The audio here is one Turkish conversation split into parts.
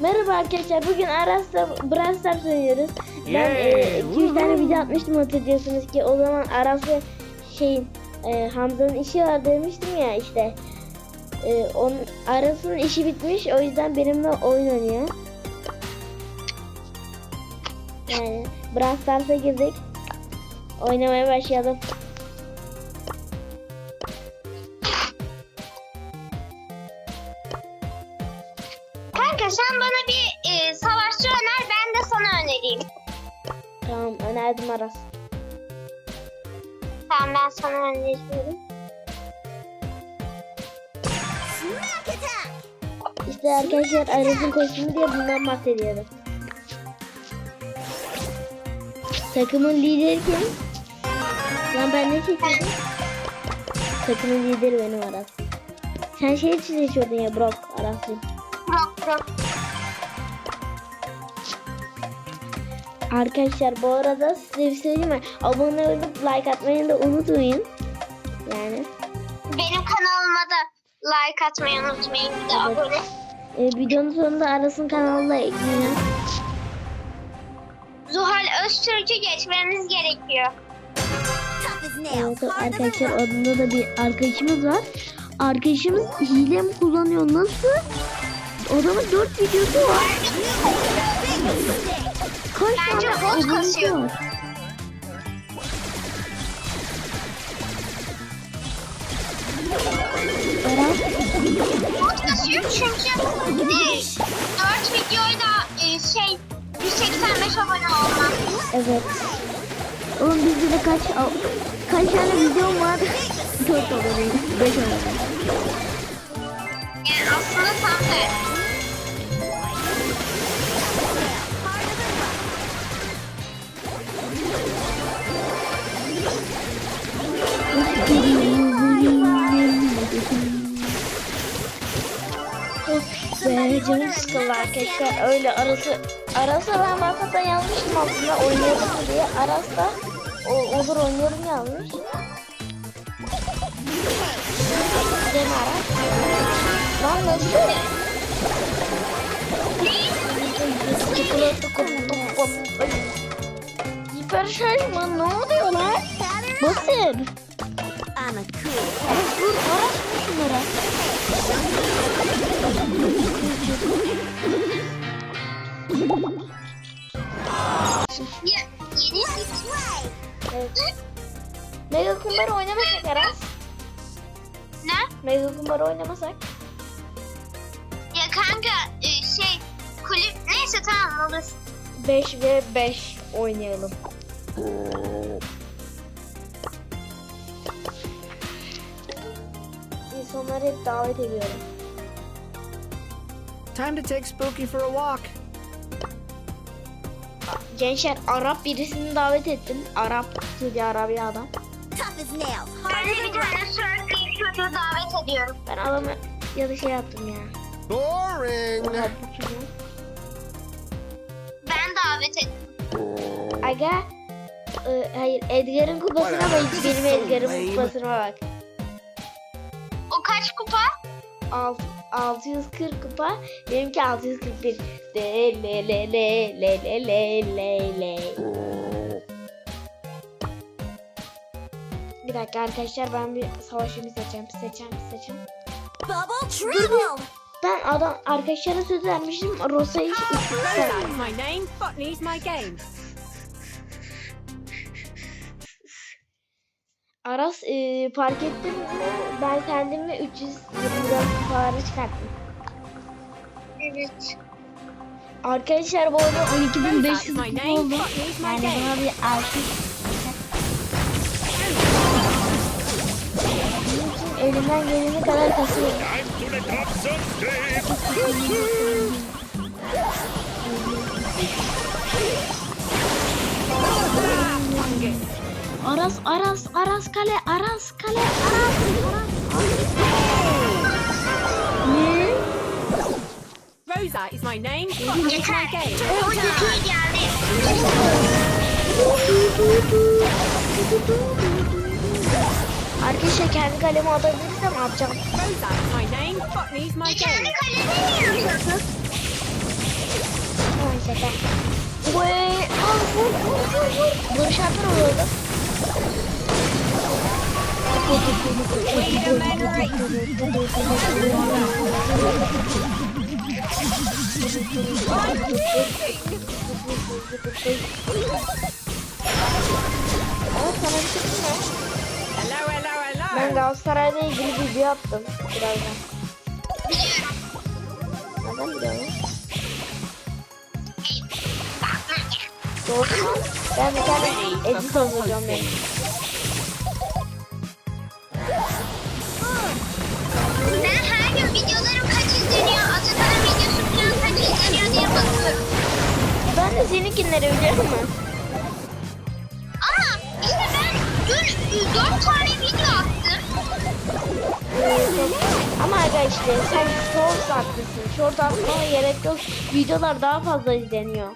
Merhaba arkadaşlar. Bugün Aras'ta Brawl Stars oynuyoruz. Ben Yay! 2-3 tane video atmıştım hatırlıyorsunuz ki. O zaman Aras'la şeyin e, Hamza'nın işi var demiştim ya işte. E, onun Aras'ın işi bitmiş. O yüzden benimle oyun oynuyor. Yani Brawl Stars'a girdik. Oynamaya başlayalım. Önerdim Aras. Tamam ben sana öneriyorum. İşte arkadaşlar Aras'ın kostümü diye bundan bahsediyorum. Takımın lideri kim? Lan ben ne seçiyordum? Takımın lideri benim Aras. Sen şey seçiyordun ya Brock Aras'ın. Bırak bırak. Arkadaşlar bu arada size bir şey mi? Abone olup like atmayı da unutmayın. Yani Benim kanalıma da like atmayı unutmayın bir de Evet. abone. e, videonun sonunda Aras'ın kanalına ekleyeceğim. Zuhal Öztürk'ü geçmemiz gerekiyor. Evet arkadaşlar adında da bir arkadaşımız var. Arkadaşımız hile mi kullanıyor nasıl? Adamın 4 videosu var. Kaç Bence tane bot kasıyor. Bot kasıyor çünkü e, 4 videoyla e, şey 185 abone olmam. evet. Oğlum bizde de kaç kaç tane videom var? 4 aboneyim. 5 aboneyim. Yani aslında tam da Ay canım sıkıldı arkadaşlar öyle arası arası ben masada yazmıştım aslında oynuyorum diye arası da o, olur oynuyorum yazmış. Benim aras. Lan nasıl? Çikolata koptu koptu. Hiper şarjma ne oluyor lan? Nasıl? Ana kız. Dur araç mı şunlara? Ya, yeni Evet. Mega kumbar oynamasak Aras. ne? Mega kumbar oynamasak. Ya kanka e, şey kulüp neyse tamam olur. 5 ve 5 oynayalım. İnsanları hep davet ediyorum. Time to take Spooky for a walk. Gençler Arap birisini davet ettim. Arap, Suudi Arabiya'dan. Ben de bir tane sürekli çocuğu davet ediyorum. Ben adamı ya da şey yaptım ya. Boring. Ben davet ettim. Aga, e, hayır Edgar'ın kupasına bak. Benim Edgar'ın kupasına bak. O kaç kupa? Alt, 640 kupa. Benimki 641. De le le le le le le le le. Bir dakika arkadaşlar ben bir savaşımı seçeceğim. Seçeceğim, seçeceğim. Bubble Triple! Ben adam arkadaşlara söz vermiştim. Rosa'yı Rosa is my name, Botany's my game. Aras e, fark ettim mi? Ben kendime 324 kupaları çıkarttım. Evet. Arkadaşlar bu arada 12500 My kupa oldu. Yani buna bir alkış. Bunun için elimden geleni kadar kasıyorum. Aras, Aras, Aras kale, Aras kale, Aras, Aras, Aras kale. Rosa is my name. Yeter. Çocuk iyi geldi. Arkadaşlar kendi kalemi alabilirsem alacağım. Rosa is my name. Botany is my game. Kendi kalemi mi yapıyorsun? Neyse ben. Vay, al vur vur vur vur. Barış Alper oldu. Bir Ben. Galatasaray'la ilgili video yaptım birazdan. Neden biliyorum? Doğru? Ben bir tane edit hazırlayacağım benim. Ben her gün videolarım kaç izleniyor, Atakan'ın videosu falan kaç izleniyor diye bakıyorum. Ben de seninkileri biliyor musun? Ama işte ben dün 4 tane video attım. Ama aga işte sen short haklısın. Short atmana gerek yok. Videolar daha fazla izleniyor.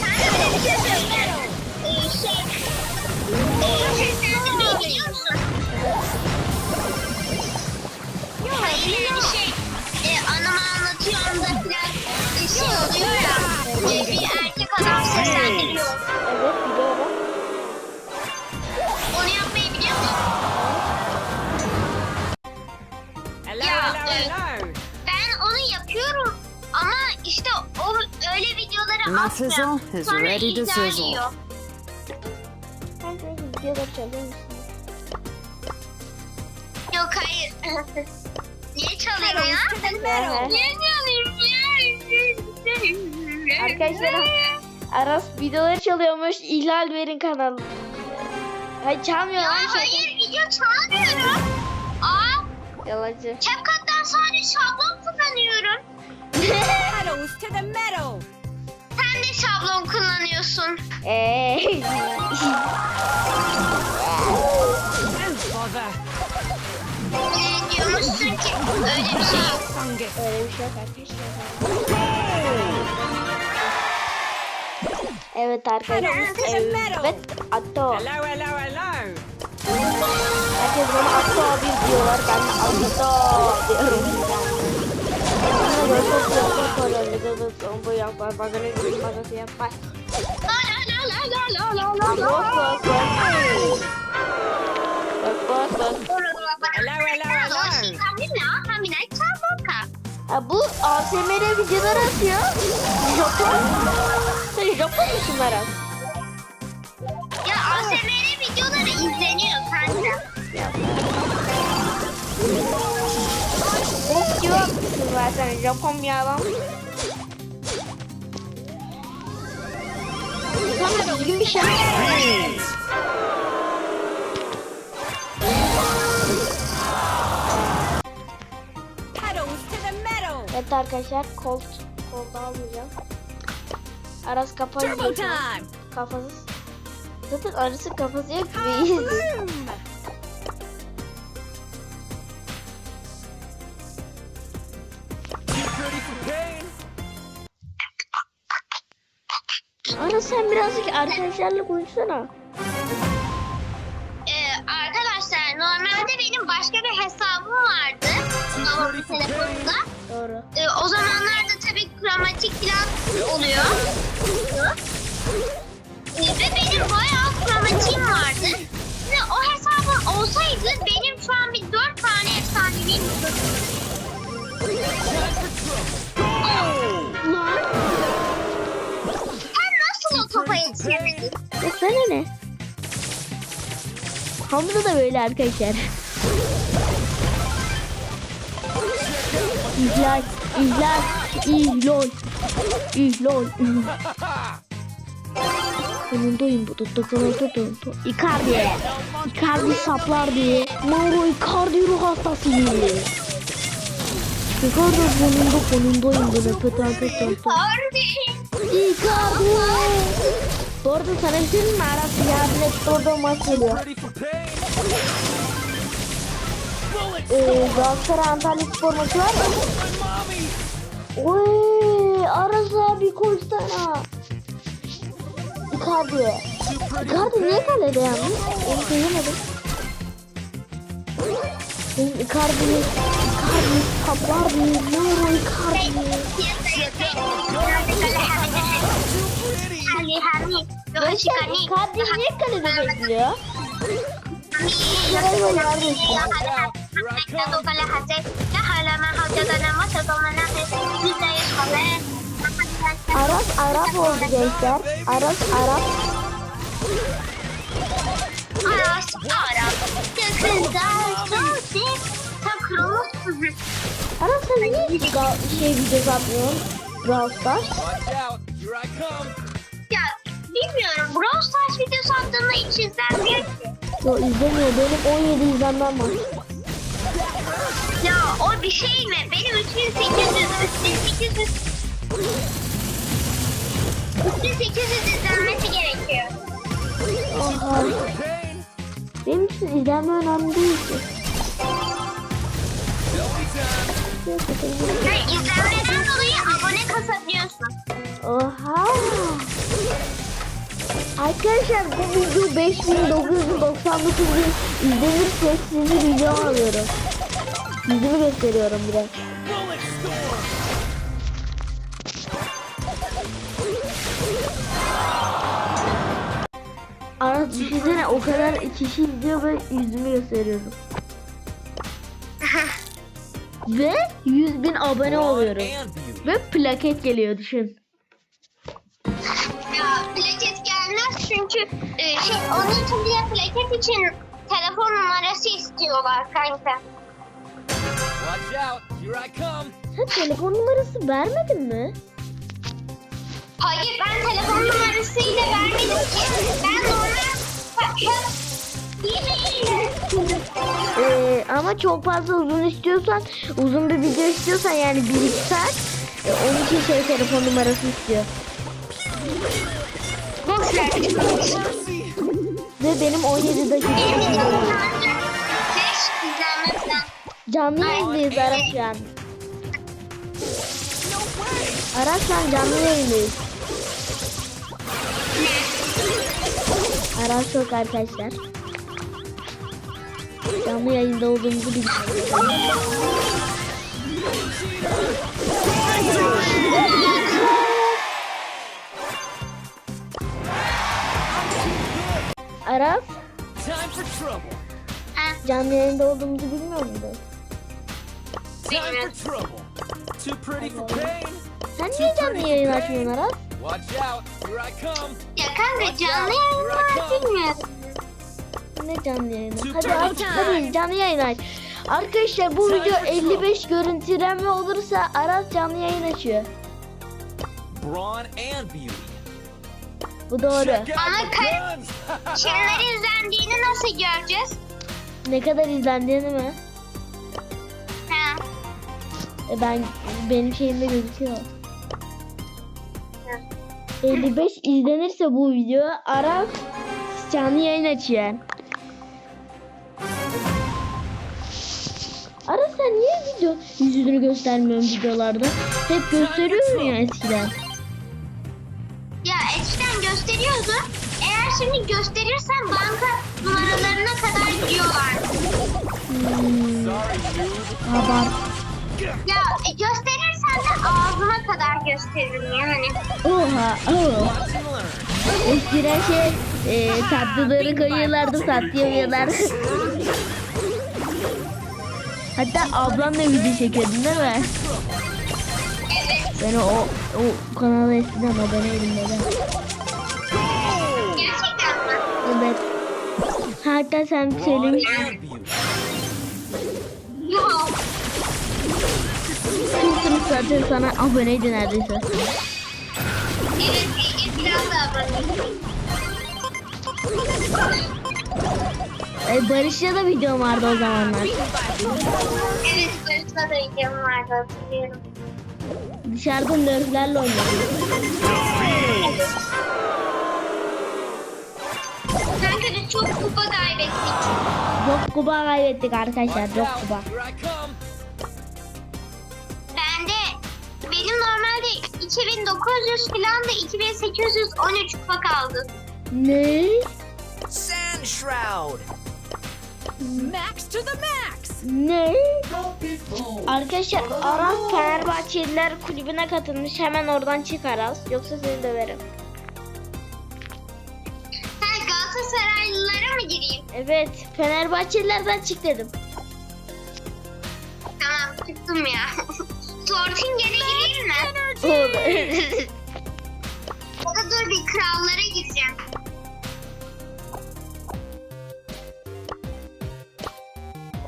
Sen de öyle bir şey söyle. Ee, şey, ee, seslendirmeyi biliyor musun? Hayır yani şey, e, anımı anlatıyorum da falan e, şey oluyor ya, e, bir erkek adam seslendiriyor. Evet biliyorum. Onu yapmayı biliyor musun? Hello, Yeah, hello, hello. Ben onu yapıyorum ama işte o öyle videoları is Sonra ready to ihlal sizzle. yiyor. Niye çalıyor ya? Ehe. Niye çalıyor? Arkadaşlar Aras videoları çalıyormuş. İhlal verin kanal. Hayır çalmıyor Ya şey. hayır video çalmıyorum. Aa, Yalancı. CapCut'tan sadece şablon kullanıyorum. Pedals to the metal. Sen de şablon kullanıyorsun. Eee. öyle bir şey yok. Fungus. Öyle bir şey yok arkadaşlar. Evet arkadaşlar. Evet. Atto. Hello, hello, hello. Herkes bana Atto abi diyorlar. Ben Atto diyorum. La la la la la la la Bak la. Hello, hello, hello. Ha, bu ASMR videoları atıyor. Japon. Sen Japon musun Meral? Ya ASMR videoları izleniyor kanka. Bok gibi atmışsın zaten. Japon bir adam. Sana düzgün bir şey. Evet arkadaşlar kol kolda almayacağım. Aras kafa. Kafasız. Zaten arası kafası yok pain? Aras sen birazcık arkadaşlarla konuşsana. Ee, arkadaşlar normalde benim başka bir hesabım vardı. Babamın telefonunda. Doğru. Kromatik falan oluyor. Ee, ve benim bayağı kromatiğim vardı. Ve o hesabım olsaydı benim şu an bir dört tane efsaneviyim. Sen nasıl o topa yetişemedin? Ya sana ne? Hamza da böyle arkadaşlar. İhlal, ihlal, ihlal, ihlal, ihlal. Sonundayım bu tuttu kanalı tuttu. Icardi. Icardi saplar diye. Mauro Icardi ruh hastasıyım. Icardi sonunda sonundayım böyle pıtı pıtı. Harbi. Icardi. Bu arada sana bir şey mi? Aras yarın hep orada maç geliyor. Ee, Galatasaray Antalya Spor maçı var mı? Oy, Aras abi koşsana. Icardi. Icardi niye kalede yalnız? Onu söylemedim. Benim Icardi'yi, Icardi saplar diye. Mauro Icardi. Piyasaya benim. Hadi hadi hadi. Hadi Kardeşler, kardeş niye kalede bekliyor? Şuraya yardım etsin. Aras Arap oldu gençler. Aras Arap. Aras Arap. Yakında sözde takılmışsın. Aras sen niye şey video atmıyorsun? Brawl Stars. Ya bilmiyorum. Brawl Stars videosu attığında hiç izlenmiyor ki. Yo izlemiyor. Benim 17 izlenmem var. Ya o bir şey mi? Benim 3800, 3800, 3800 izlenmesi gerekiyor. Oha. Benim için izlenme önemli değil ki. İzlenmeden dolayı abone kasabiliyorsun. Oha. Arkadaşlar bu video 5999 bin izlenirse sizi video alıyorum. Yüzümü gösteriyorum bir düşünsene o kadar kişi izliyor ve yüzümü gösteriyorum. ve 100 bin abone oluyorum. Ve plaket geliyor düşün. Ya plaket gelmez çünkü e, şey onun için bile plaket için telefon numarası istiyorlar kanka. Watch out. Here I come. Sen telefon numarası vermedin mi? Hayır ben telefon numarasıyla vermedim ki. Ben normal Ee, ama çok fazla uzun istiyorsan, uzun bir video istiyorsan yani 1-2 saat e, onun için şey telefon numarası istiyor. Boş ver. Ve benim 17 dakika. Canlı yayındayız Aras şu an. Aras şu an canlı yayındayız. Aras yok arkadaşlar. Canlı yayında olduğumuzu bilmiyorum. Aras canlı yayında olduğumuzu bilmiyor pain. Sen niye canlı yayın açmıyorsun Aras? Ya kanka canlı yayın var bilmiyorum. Ne canlı yayını? Hadi time. hadi canlı yayın aç. Arkadaşlar bu video for 55 görüntüleme olursa Aras canlı yayın açıyor. Brawn and beauty. Bu doğru. Ama. Kimler izlendiğini nasıl göreceğiz? Ne kadar izlendiğini mi? Ha. E ben benim şeyimde gözüküyor. 55 izlenirse bu video Aras canlı yayın açıyor. Aras sen niye video yüzünü göstermiyorsun videolarda? Hep gösteriyorsun ya eskiden. Ya eskiden gösteriyordu. Eğer şimdi gösterirsen banka numaralarına kadar gidiyorlar. Hmm, abart. Ya e, gösterirsen de ağzına kadar gösteririm yani. Oha, oh. Eskiden şey e, tatlıları koyuyorlardı satlıyorlardı. Hatta ablamla video çekiyordun değil mi? Evet. Ben o, o kanala eskiden aboneydim neden? Gerçekten mi? Evet. Hatta sen söylemiştin. Yok. Zaten sana aboneydi neredeyse. Evet. Biraz daha bakayım. E, Barış'la da videom vardı o zamanlar. Evet. Barış'la da videom vardı hatırlıyorum. Dışarıda nerflerle oynuyorduk. Kanka biz çok kupa kaybettik. Çok kuba kaybettik arkadaşlar. Çok out. 2900 falan da 2813 kupa kaldı. Ne? Sand Shroud. Max to the max. Ne? Arkadaşlar Aras Fenerbahçeliler kulübüne katılmış. Hemen oradan çık Aras. Yoksa seni döverim. Galatasaraylılara mı gireyim? Evet Fenerbahçelilerden çık dedim. Tamam çıktım ya. Tortingen'e gireyim mi? Olur. Ya da dur bir krallara gireceğim.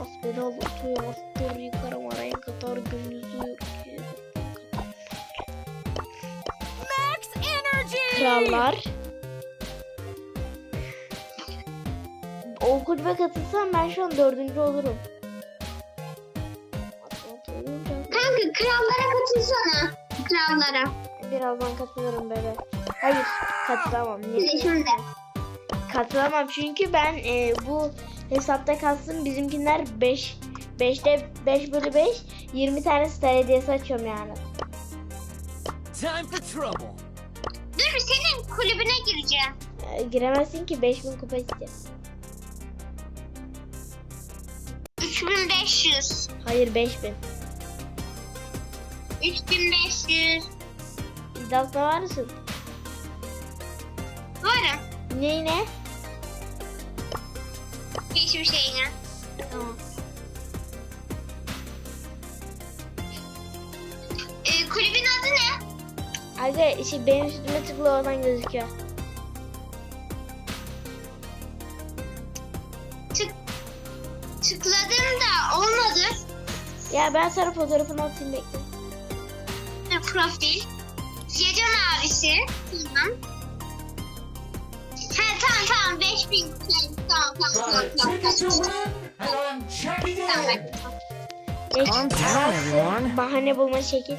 Asperal oturuyor, astır yukarı araya kadar ki. Max energy. Krallar. O kulübe katılsam ben şu an dördüncü olurum. Krallara katılsana. Krallara. Birazdan katılırım bebe. Hayır katılamam. Niye? Şimdi. Katılamam çünkü ben e, bu hesapta kalsın bizimkiler 5 5'te 5 bölü 5 20 tane star hediyesi açıyorum yani. Time for trouble. Dur senin kulübüne gireceğim. E, giremezsin ki 5000 kupa istiyor. 3500. Hayır 5000. 3500. İddiasına var mısın? Varım. Neyine? Hiçbir şeyine. Tamam. Ee, kulübün adı ne? Aga işte benim üstüme tıkla oradan gözüküyor. Tık. Tıkladım da olmadı. Ya ben sana fotoğrafını atayım bekle. Profil. Gece mavisi. Tamam. Ha tamam tamam 5000. Tamam tamam tamam tamam. tamam. tamam. Calm down, everyone. Bahane bulma şekil.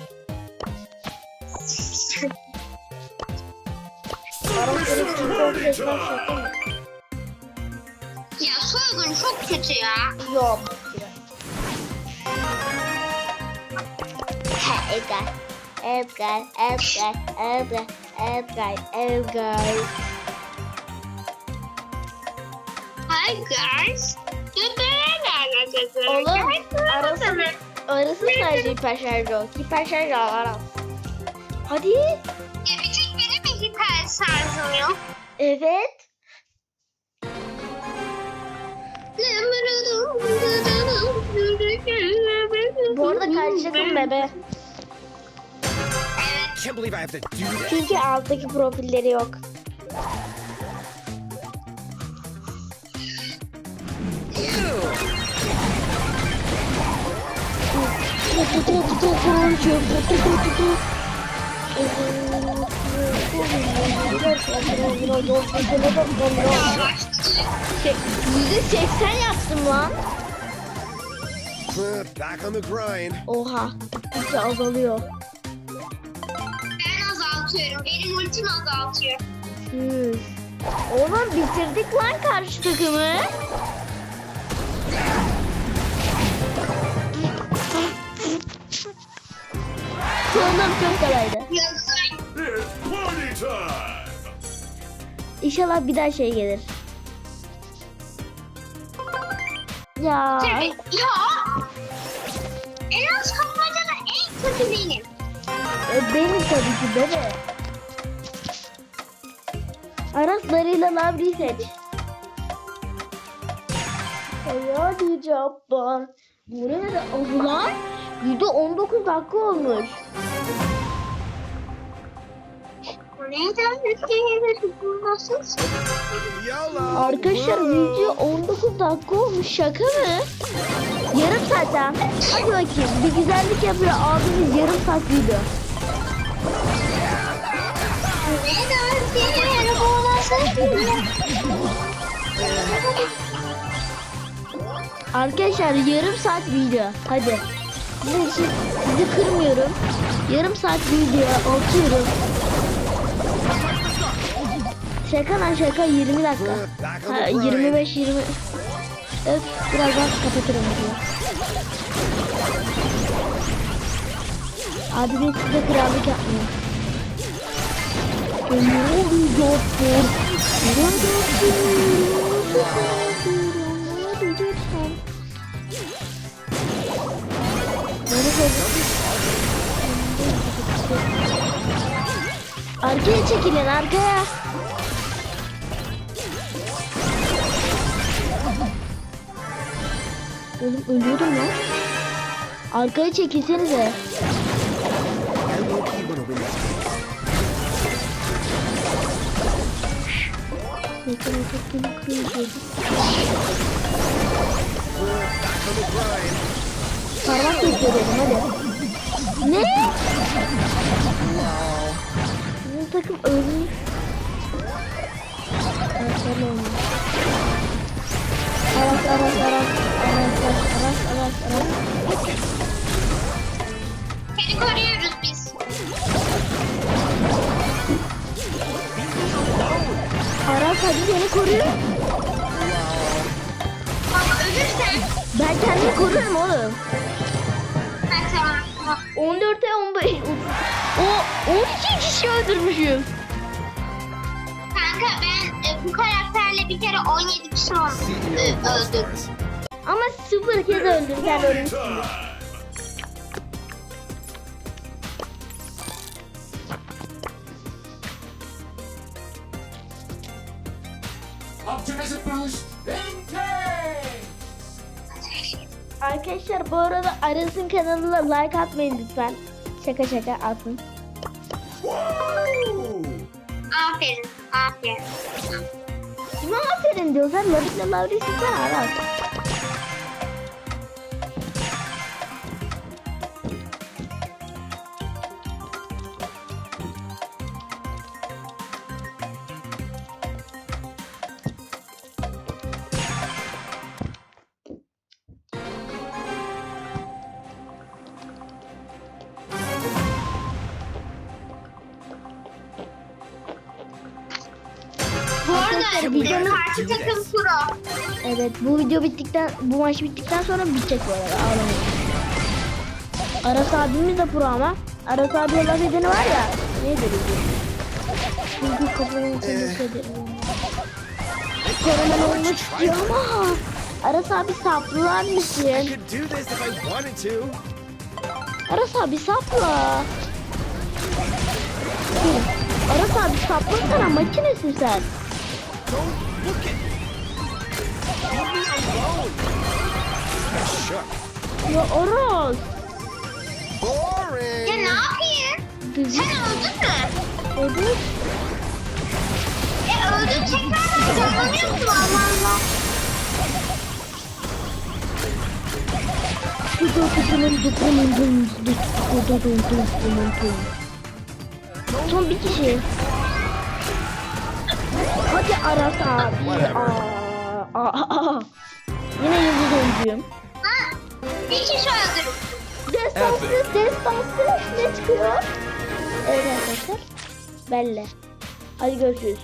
Ya soygun çok kötü ya. Yok. Ha, Edgar. Edgar, Edgar, Edgar, Edgar, Edgar. Hi guys. Oğlum arası, arası sadece hiper şarjı o. Hiper şarjı al Aras. Hadi. Ya tek benim mi hiper şarjım yok? Evet. Bu arada karşı takım bebe. Can't believe I have to do that. Çünkü alttaki profilleri yok. Yüzde seksen yaptım lan. Back on the grind. Oha. Gittikçe azalıyor. Ben azaltıyorum. Benim ultim azaltıyor. Yüz. Oğlum bitirdik lan karşı takımı. Sonunda çok kolaydı. Yazık. It's party time. İnşallah bir daha şey gelir. Ya Tabii. Ya. En az kapmacada en kötü benim. E, benim tabii ki bebe. Araslarıyla Labri seç. Hadi Cabbar. Buraya da ulan yüzde 19 dakika olmuş. Arkadaşlar video 19 dakika olmuş şaka mı? Yarım saatten. Hadi bakayım bir güzellik yapıyor abimiz yarım saat video. Arkadaşlar yarım saat video. Hadi. Sizin için sizi kırmıyorum. Yarım saat video atıyorum. Şaka lan şaka 20 dakika. Ha, the grind. 25 20. Evet birazdan kapatırım videoyu. Abi de size krallık yapmıyor. Ne oluyor? Arkaya çekilin arkaya. Oğlum ölüyordum lan. Arkaya çekilsenize. Ne kadar çok beni kırıyor. We're back on the grind. Parmak gösteriyorum hadi. Ne? Bizim takım ölmüş. Arkadaşlar olmuş. Aras aras aras aras aras aras aras aras. Seni koruyoruz Aras hadi seni koruyor. Ama ölürsen... Ben kendimi koruyorum oğlum. Ha tamam. tamam. 14'e 15. O 12 kişi öldürmüşüm. Kanka ben e, bu karakterle bir kere 17 kişi. CEO E. Stars. Ama sıfır kez öldüm sen. Time. Optimism boost. Arkadaşlar bu arada Aras'ın kanalına like atmayın lütfen. Şaka şaka atın. Aferin. Aferin. Kime aferin diyor sen sen Aras. Arada videonun- karşı takım pro. Evet bu video bittikten bu maç bittikten sonra bitecek bu arada ağlamayın. Aras abimiz de pro ama Aras abiye laf edeni var ya ne deriz Çünkü kafanın içinde söylerim. Koronan olmak istiyor ama Aras abi saplılar I mısın? could do this if I wanted to. Aras abi sapla. Aras abi sapla sana makinesin sen. Look at. Leave me alone. Shook. Ya Aras. Boring. Ya ne yapayım? Sen öldün mü? Evet. E öldün tekrar canlanıyorsun Allah Allah. Son bir kişi. Hadi Aras abi. Aa, aa, aa. Yine yıldız oyuncuyum. Ha? Bir kişi öldürün. Destansı, destansı ne çıkıyor? Evet arkadaşlar. Belli. Hadi görüşürüz.